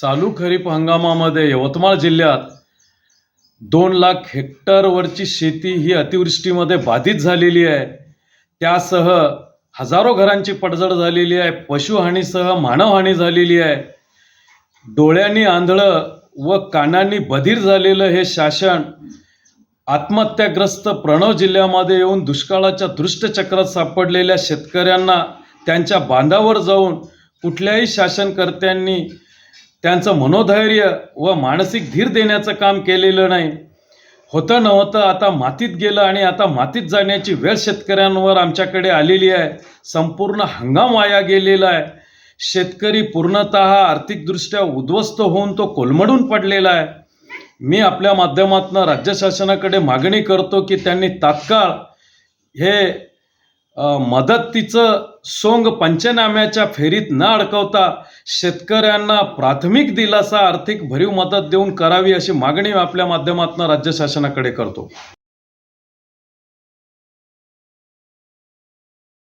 चालू खरीप हंगामामध्ये यवतमाळ जिल्ह्यात दोन लाख हेक्टरवरची शेती ही अतिवृष्टीमध्ये बाधित झालेली आहे. त्यासह हजारो घरांची पडझड झालेली आहे. पशुहानीसह मानवहानी झालेली आहे. डोळ्यांनी आंधळं व कानांनी बधीर झालेलं हे शासन आत्महत्याग्रस्त प्रणव जिल्ह्यामध्ये येऊन दुष्काळाच्या दृष्टचक्रात सापडलेल्या शेतकऱ्यांना त्यांच्या बांधावर जाऊन कुठल्याही शासनकर्त्यांनी त्यांचं मनोधैर्य व मानसिक धीर देण्याचं काम केलेलं नाही. होतं नव्हतं आता मातीत गेलं आणि आता मातीत जाण्याची वेळ शेतकऱ्यांवर आमच्याकडे आलेली आहे. संपूर्ण हंगाम वाया गेलेला आहे. शेतकरी पूर्णतः आर्थिकदृष्ट्या उद्ध्वस्त होऊन तो कोलमडून पडलेला आहे. मी आपल्या माध्यमातून राज्य शासनाकडे मागणी करतो की त्यांनी तात्काळ हे मदतीचं सोंग पंचनाम्याच्या फेरीत न अडकवता शेतकऱ्यांना प्राथमिक दिलासा आर्थिक भरीव मदत देऊन करावी अशी मागणी आपल्या माध्यमातून राज्य शासनाकडे करतो.